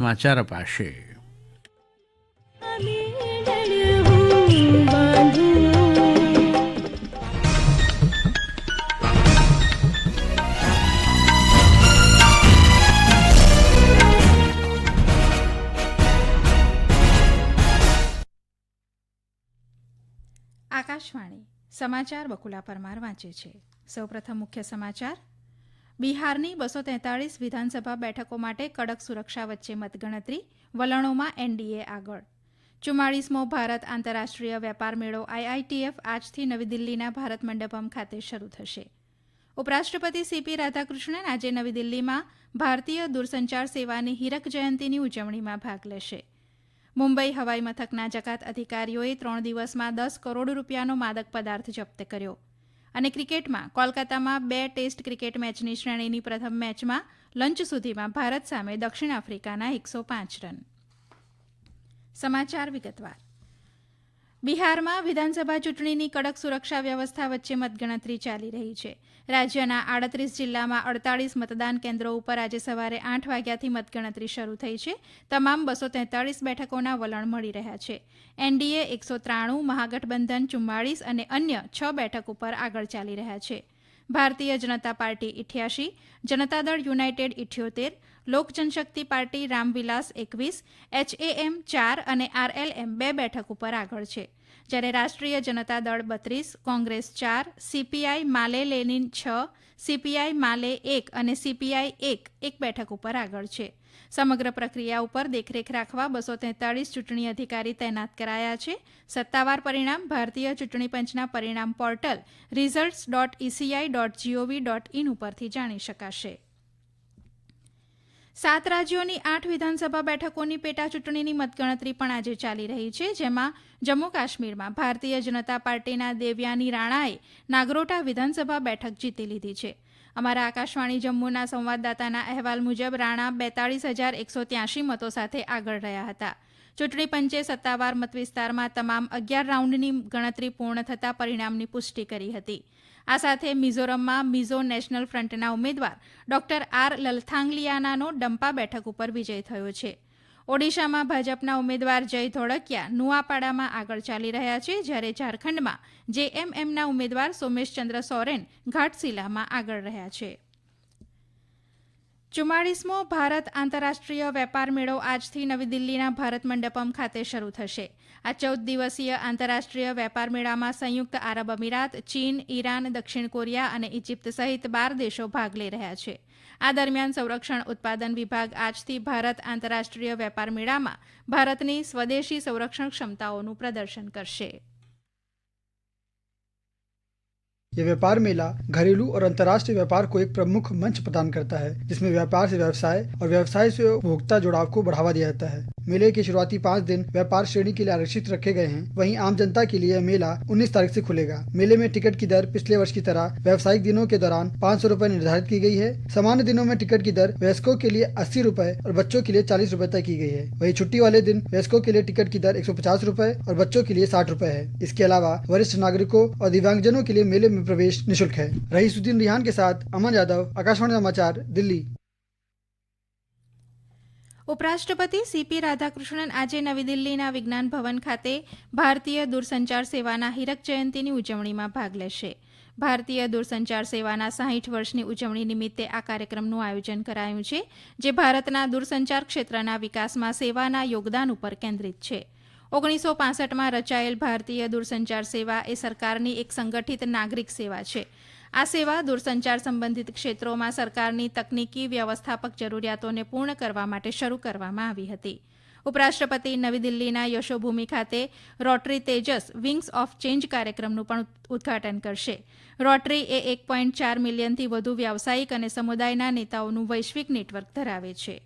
સમાચાર અપાશે. આકાશવાણી સમાચાર બકુલા પરમાર વાંચે છે. સૌપ્રથમ મુખ્ય સમાચાર બિહારની બસો તેતાળીસ વિધાનસભા બેઠકો માટે કડક સુરક્ષા વચ્ચે મતગણતરી, વલણોમાં એનડીએ આગળ. ચુમ્માળીસમો ભારત આંતરરાષ્ટ્રીય વેપાર મેળો આઈઆઈટીએફ આજથી નવી દિલ્હીના ભારત મંડપમ ખાતે શરૂ થશે. ઉપરાષ્ટ્રપતિ સીપી રાધાકૃષ્ણન આજે નવી દિલ્હીમાં ભારતીય દૂરસંચાર સેવાની હીરક જયંતીની ઉજવણીમાં ભાગ લેશે. મુંબઈ હવાઈ મથકના જકાત અધિકારીઓએ ત્રણ દિવસમાં દસ કરોડ રૂપિયાનો માદક પદાર્થ જપ્ત કર્યો. અને ક્રિકેટમાં કોલકાતામાં બે ટેસ્ટ ક્રિકેટ મેચની શ્રેણીની પ્રથમ મેચમાં લંચ સુધીમાં ભારત સામે દક્ષિણ આફ્રિકાના એકસો પાંચ રન. સમાચાર વિગતવાર. બિહારમાં વિધાનસભા ચૂંટણીની કડક સુરક્ષા વ્યવસ્થા વચ્ચે મતગણતરી ચાલી રહી છે. રાજ્યના આડત્રીસ જિલ્લામાં અડતાળીસ મતદાન કેન્દ્રો ઉપર આજે સવારે આઠ વાગ્યાથી મતગણતરી શરૂ થઈ છે. તમામ બસો તેતાળીસ બેઠકોના વલણ મળી રહ્યા છે. એનડીએ એકસો ત્રાણું, મહાગઠબંધન ચુમ્માળીસ અને અન્ય છ બેઠક ઉપર આગળ ચાલી રહ્યા છે. ભારતીય જનતા પાર્ટી ઇઠ્યાસી જનતાદળ યુનાઇટેડ ઇઠ્યોતેર લોક જનશક્તિ પાર્ટી રામવિલાસ એકવીસ, એચએએમ ચાર અને આરએલએમ બે બેઠક ઉપર આગળ છે. જ્યારે રાષ્ટ્રીય જનતા દળ બત્રીસ, કોંગ્રેસ ચાર, સીપીઆઈ માલે લેનિન છ, સીપીઆઈ માલે એક અને સીપીઆઈ એક એક બેઠક ઉપર આગળ છે. સમગ્ર પ્રક્રિયા ઉપર દેખરેખ રાખવા બસો તેતાળીસ ચૂંટણી અધિકારી તૈનાત કરાયા છે. સત્તાવાર પરિણામ, ભારતીય ચૂંટણી પંચના પરિણામ portal results dot ECI dot G O V dot in ઉપરથી જાણી શકાશે. સાત રાજ્યોની આઠ વિધાનસભા બેઠકોની પેટા ચૂંટણીની મતગણતરી પણ આજે ચાલી રહી છે, જેમાં જમ્મુ કાશ્મીરમાં ભારતીય જનતા પાર્ટીના દેવયાની રાણાએ નાગરોટા વિધાનસભા બેઠક જીતી લીધી છે. અમારા આકાશવાણી જમ્મુના સંવાદદાતાના અહેવાલ મુજબ રાણા બેતાળીસ હજાર એકસો ત્યાંશી મતો સાથે આગળ રહ્યા હતા. ચૂંટણી પંચે સત્તાવાર મતવિસ્તારમાં તમામ અગિયાર રાઉન્ડની ગણતરી પૂર્ણ થતાં પરિણામની પુષ્ટિ કરી હતી. આ સાથે મિઝોરમમાં મિઝો નેશનલ ફ્રન્ટના ઉમેદવાર ડોક્ટર આર લલથાંગલિયાનાનો ડંપા બેઠક ઉપર વિજય થયો છે. ઓડિશામાં ભાજપના ઉમેદવાર જય ધોળકિયા નુઆપાડામાં આગળ ચાલી રહ્યા છે, જ્યારે ઝારખંડમાં જેએમએમના ઉમેદવાર સોમેશચંદ્ર સોરેન ઘાટશીલામાં આગળ રહ્યા છે. ચુમ્માળીસમો ભારત આંતરરાષ્ટ્રીય વેપાર મેળો આજથી નવી દિલ્હીના ભારત મંડપમ ખાતે શરૂ થશે. આ ચૌદ દિવસીય આંતરરાષ્ટ્રીય વેપાર મેળામાં સંયુક્ત આરબ અમીરાત, ચીન, ઈરાન, દક્ષિણ કોરિયા અને ઇજિપ્ત સહિત બાર દેશો ભાગ લઈ રહ્યા છે. આ દરમિયાન સંરક્ષણ ઉત્પાદન વિભાગ આજથી ભારત આંતરરાષ્ટ્રીય વેપાર મેળામાં ભારતની સ્વદેશી સંરક્ષણ ક્ષમતાઓનું પ્રદર્શન કરશે. यह व्यापार मेला घरेलू और अंतर्राष्ट्रीय व्यापार को एक प्रमुख मंच प्रदान करता है, जिसमें व्यापार से व्यवसाय और व्यवसाय से उपभोक्ता जुड़ाव को बढ़ावा दिया जाता है। मेले के शुरुआती पाँच दिन व्यापार श्रेणी के लिए आरक्षित रखे गए हैं। वहीं आम जनता के लिए मेला 19 तारीख से खुलेगा। मेले में टिकट की दर पिछले वर्ष की तरह व्यावसायिक दिनों के दौरान पाँच सौ निर्धारित की गई है। सामान्य दिनों में टिकट की दर वयस्कों के लिए अस्सी रूपए और बच्चों के लिए चालीस रूपए तय की गई है। वही छुट्टी वाले दिन वयस्कों के लिए टिकट की दर एक सौ और बच्चों के लिए साठ रूपए है। इसके अलावा वरिष्ठ नागरिकों और दिव्यांगजनों के लिए मेले में प्रवेश निःशुल्क है रईसुद्दीन रिहान के साथ अमन यादव आकाशवाणी समाचार दिल्ली ઉપરાષ્ટ્રપતિ સીપી રાધાકૃષ્ણન આજે નવી દિલ્હીના વિજ્ઞાન ભવન ખાતે ભારતીય દૂરસંચાર સેવાના હીરક જયંતિની ઉજવણીમાં ભાગ લેશે ભારતીય દૂરસંચાર સેવાના સાહીઠ વર્ષની ઉજવણી નિમિત્તે આ કાર્યક્રમનું આયોજન કરાયું છે જે ભારતના દૂરસંચાર ક્ષેત્રના વિકાસમાં સેવાના યોગદાન ઉપર કેન્દ્રિત છે ઓગણીસો પાસઠમાં રચાયેલ ભારતીય દૂરસંચાર સેવા એ સરકારની એક સંગઠિત નાગરિક સેવા છે. આ સેવા દૂરસંચાર સંબંધિત ક્ષેત્રોમાં સરકારની તકનીકી વ્યવસ્થાપક જરૂરિયાતોને પૂર્ણ કરવા માટે શરૂ કરવામાં આવી હતી. ઉપરાષ્ટ્રપતિ નવી દિલ્હીના યશોભૂમિ ખાતે Rotary Tejas wings of change કાર્યક્રમનું પણ ઉદ્ઘાટન કરશે. રોટરી એ એક પોઈન્ટ ચાર મિલિયનથી વધુ વ્યાવસાયિક અને સમુદાયના નેતાઓનું વૈશ્વિક નેટવર્ક ધરાવે છે.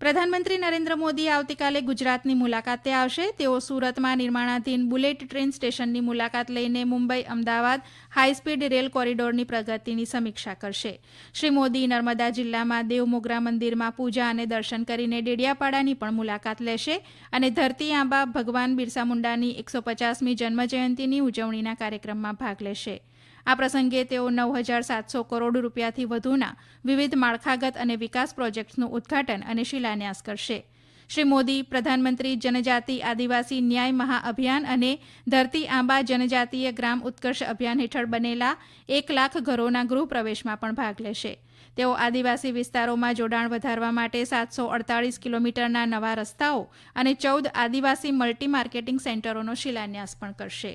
પ્રધાનમંત્રી નરેન્દ્ર મોદી આવતીકાલે ગુજરાતની મુલાકાતે આવશે. તેઓ સુરતમાં નિર્માણાધીન બુલેટ ટ્રેન સ્ટેશનની મુલાકાત લઈને Mumbai, Ahmedabad high speed rail કોરિડોરની પ્રગતિની સમીક્ષા કરશે. શ્રી મોદી નર્મદા જિલ્લામાં દેવમોગરા મંદિરમાં પૂજા અને દર્શન કરીને ડેડિયાપાડાની પણ મુલાકાત લેશે અને ધરતી આંબા ભગવાન બિરસા મુંડાની એકસો પચાસમી જન્મજયંતિની ઉજવણીના કાર્યક્રમમાં ભાગ લેશે. આ પ્રસંગે તેઓ નવ હજાર સાતસો કરોડ રૂપિયાથી વધુના વિવિધ માળખાગત અને વિકાસ પ્રોજેક્ટ્સનું ઉદ્ઘાટન અને શિલાન્યાસ કરશે. શ્રી મોદી પ્રધાનમંત્રી જનજાતિ આદિવાસી ન્યાય મહાઅભિયાન અને ધરતી આંબા જનજાતીય ગ્રામ ઉત્કર્ષ અભિયાન હેઠળ બનેલા એક લાખ ઘરોના ગૃહ પ્રવેશમાં પણ ભાગ લેશે. તેઓ આદિવાસી વિસ્તારોમાં જોડાણ વધારવા માટે સાતસો અડતાળીસ કિલોમીટરના નવા રસ્તાઓ અને ચૌદ આદિવાસી મલ્ટી માર્કેટિંગ સેન્ટરોનો શિલાન્યાસ પણ કરશે.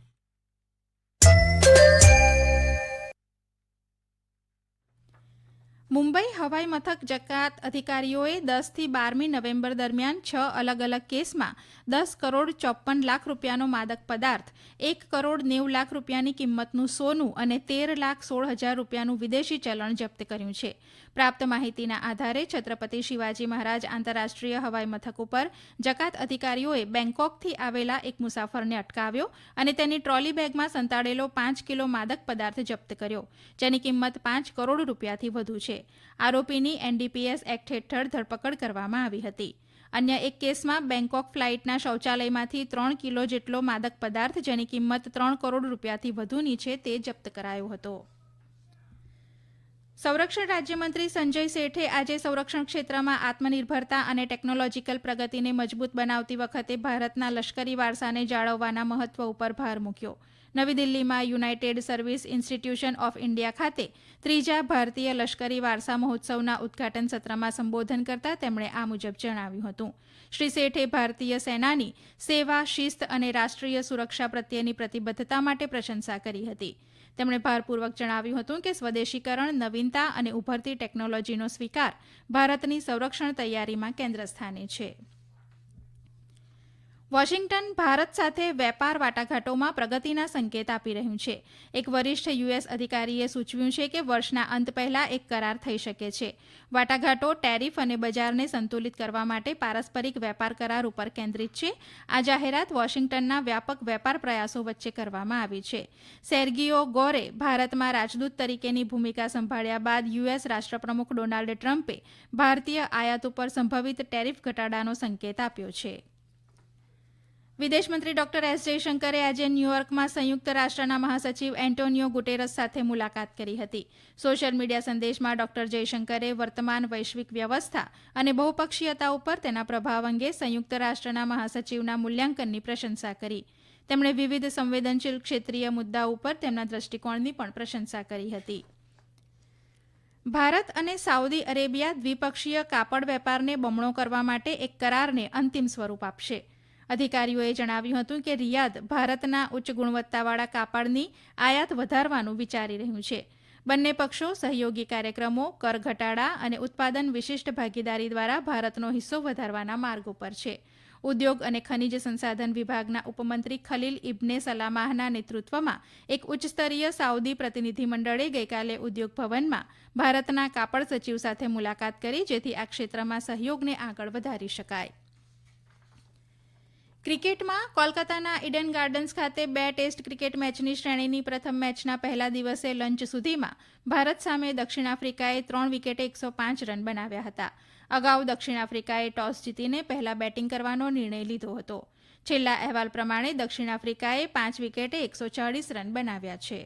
મુંબઈ હવાઈ મથક જકાત અધિકારીઓએ દસથી બારમી નવેમ્બર દરમિયાન છ અલગ અલગ કેસમાં દસ કરોડ ચોપ્પન લાખ રૂપિયાનો માદક પદાર્થ, એક કરોડ નેવું લાખ રૂપિયાની કિંમતનું સોનું અને તેર લાખ સોળ હજાર રૂપિયાનું વિદેશી ચલણ જપ્ત કર્યું છે. પ્રાપ્ત માહિતીના આધારે છત્રપતિ શિવાજી મહારાજ આંતરરાષ્ટ્રીય હવાઈ મથક ઉપર જકાત અધિકારીઓએ બેંકોકથી આવેલા એક મુસાફરને અટકાવ્યો અને તેની ટ્રોલી બેગમાં સંતાડેલો પાંચ કિલો માદક પદાર્થ જપ્ત કર્યો, જેની કિંમત પાંચ કરોડ રૂપિયાથી વધુ છે. આરોપીની એનડીપીએસ એક્ટ હેઠળ ધરપકડ કરવામાં આવી હતી. અન્ય એક કેસમાં બેંકોક ફ્લાઇટના શૌચાલયમાંથી ત્રણ કિલો જેટલો માદક પદાર્થ, જેની કિંમત ત્રણ કરોડ રૂપિયાથી વધુની છે, તે જપ્ત કરાયો હતો. સંરક્ષણ રાજ્યમંત્રી સંજય શેઠે આજે સંરક્ષણ ક્ષેત્રમાં આત્મનિર્ભરતા અને ટેકનોલોજીકલ પ્રગતિને મજબૂત બનાવતી વખતે ભારતના લશ્કરી વારસાને જાળવવાના મહત્વ ઉપર ભાર મૂક્યો. નવી દિલ્હીમાં United Service Institution of India ખાતે ત્રીજા ભારતીય લશ્કરી વારસા મહોત્સવના ઉદ્ઘાટન સત્રમાં સંબોધન કરતા તેમણે આ મુજબ જણાવ્યું હતું. શ્રી શેઠે ભારતીય સેનાની સેવા, શિસ્ત અને રાષ્ટ્રીય સુરક્ષા પ્રત્યેની પ્રતિબદ્ધતા માટે પ્રશંસા કરી હતી. તેમણે ભારપૂર્વક જણાવ્યું હતું કે સ્વદેશીકરણ, નવીનતા અને ઉભરતી ટેકનોલોજીનો સ્વીકાર ભારતની સંરક્ષણ તૈયારીમાં કેન્દ્ર સ્થાને છે. વોશિંગ્ટન ભારત સાથે વેપાર વાટાઘાટોમાં પ્રગતિના સંકેત આપી રહ્યું છે. એક વરિષ્ઠ યુએસ અધિકારીએ સૂચવ્યું છે કે વર્ષના અંત પહેલા એક કરાર થઈ શકે છે. વાટાઘાટો, ટેરિફ અને બજારને સંતુલિત કરવા માટે પારસ્પરિક વેપાર કરાર ઉપર કેન્દ્રિત છે. આ જાહેરાત વોશિંગ્ટનના વ્યાપક વેપાર પ્રયાસો વચ્ચે કરવામાં આવી છે. સેર્ગીઓ ગોરે ભારતમાં રાજદૂત તરીકેની ભૂમિકા સંભાળ્યા બાદ યુએસ રાષ્ટ્રપ્રમુખ ડોનાલ્ડ ટ્રમ્પે ભારતીય આયાત ઉપર સંભવિત ટેરિફ ઘટાડાનો સંકેત આપ્યો છે. વિદેશમંત્રી ડોક્ટર એસ જયશંકરે આજે ન્યૂયોર્કમાં સંયુક્ત રાષ્ટ્રના મહાસચિવ એન્ટોનિયો ગુટેરસ સાથે મુલાકાત કરી હતી. સોશિયલ મીડિયા સંદેશમાં ડોક્ટર જયશંકરે વર્તમાન વૈશ્વિક વ્યવસ્થા અને બહુપક્ષીયતા ઉપર તેના પ્રભાવ અંગે સંયુક્ત રાષ્ટ્રના મહાસચિવના મૂલ્યાંકનની પ્રશંસા કરી. તેમણે વિવિધ સંવેદનશીલ ક્ષેત્રીય મુદ્દા ઉપર તેમના દ્રષ્ટિકોણની પણ પ્રશંસા કરી હતી. ભારત અને સાઉદી અરેબિયા દ્વિપક્ષીય કાપડ વેપારને બમણો કરવા માટે એક કરારને અંતિમ સ્વરૂપ આપશે. અધિકારીઓએ જણાવ્યું હતું કે રિયાદ ભારતના ઉચ્ચ ગુણવત્તાવાળા કાપડની આયાત વધારવાનું વિચારી રહ્યું છે. બંને પક્ષો સહયોગી કાર્યક્રમો, કર ઘટાડા અને ઉત્પાદન વિશિષ્ટ ભાગીદારી દ્વારા ભારતનો હિસ્સો વધારવાના માર્ગ ઉપર છે. ઉદ્યોગ અને ખનિજ સંસાધન વિભાગના ઉપમંત્રી ખલીલ ઇબ્ને સલામાહના નેતૃત્વમાં એક ઉચ્ચસ્તરીય સાઉદી પ્રતિનિધિમંડળે ગઈકાલે ઉદ્યોગ ભવનમાં ભારતના કાપડ સચિવ સાથે મુલાકાત કરી, જેથી આ ક્ષેત્રમાં સહયોગને આગળ વધારી શકાય. ક્રિકેટમાં કોલકાતાના ઇડન ગાર્ડન્સ ખાતે બે ટેસ્ટ ક્રિકેટ મેચની શ્રેણીની પ્રથમ મેચના પહેલા દિવસે લંચ સુધીમાં ભારત સામે દક્ષિણ આફ્રિકાએ ત્રણ વિકેટે એકસો પાંચ રન બનાવ્યા હતા. અગાઉ દક્ષિણ આફ્રિકાએ ટોસ જીતીને પહેલા બેટિંગ કરવાનો નિર્ણય લીધો હતો. છેલ્લા અહેવાલ પ્રમાણે દક્ષિણ આફ્રિકાએ પાંચ વિકેટે એકસો ચાળીસ રન બનાવ્યા છે.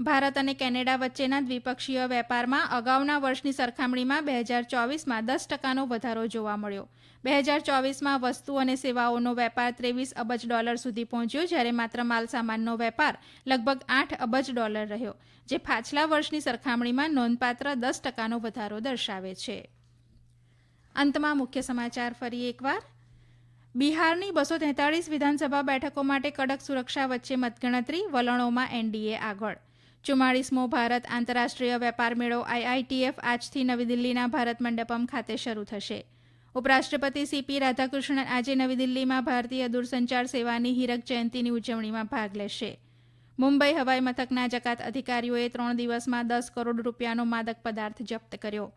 ભારત અને કેનેડા વચ્ચેના દ્વિપક્ષીય વેપારમાં અગાઉના વર્ષની સરખામણીમાં બે હજાર ચોવીસમાં દસ ટકાનો વધારો જોવા મળ્યો. બે હજાર ચોવીસમાં વસ્તુ અને સેવાઓનો વેપાર ત્રેવીસ અબજ ડોલર સુધી પહોંચ્યો, જ્યારે માત્ર માલસામાનનો વેપાર લગભગ આઠ અબજ ડોલર રહ્યો, જે પાછલા વર્ષની સરખામણીમાં નોંધપાત્ર દસ ટકાનો વધારો દર્શાવે છે. અંતમાં મુખ્ય સમાચાર ફરી એકવાર. બિહારની બસો તેતાળીસ વિધાનસભા બેઠકો માટે કડક સુરક્ષા વચ્ચે મતગણતરી, વલણોમાં એનડીએ આગળ. ચુમ્માળીસમો ભારત આંતરરાષ્ટ્રીય વેપાર મેળો આઈઆઈટીએફ આજથી નવી દિલ્હીના ભારત મંડપમ ખાતે શરૂ થશે. ઉપરાષ્ટ્રપતિ સીપી રાધાકૃષ્ણન આજે નવી દિલ્હીમાં ભારતીય દૂરસંચાર સેવાની હીરક જયંતીની ઉજવણીમાં ભાગ લેશે. મુંબઈ હવાઈ મથકના જકાત અધિકારીઓએ ત્રણ દિવસમાં દસ કરોડ રૂપિયાનો માદક પદાર્થ જપ્ત કર્યો.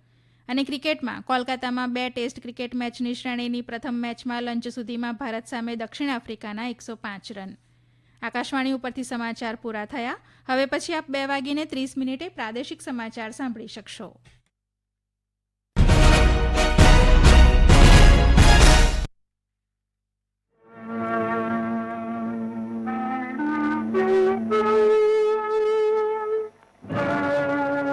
અને ક્રિકેટમાં, કોલકાતામાં બે ટેસ્ટ ક્રિકેટ મેચની શ્રેણીની પ્રથમ મેચમાં લંચ સુધીમાં ભારત સામે દક્ષિણ આફ્રિકાના એકસો પાંચ રન. આકાશવાણી ઉપરથી સમાચાર પૂરા થયા. હવે પછી આપ બે વાગીને ત્રીસ મિનિટે પ્રાદેશિક સમાચાર સાંભળી શકશો.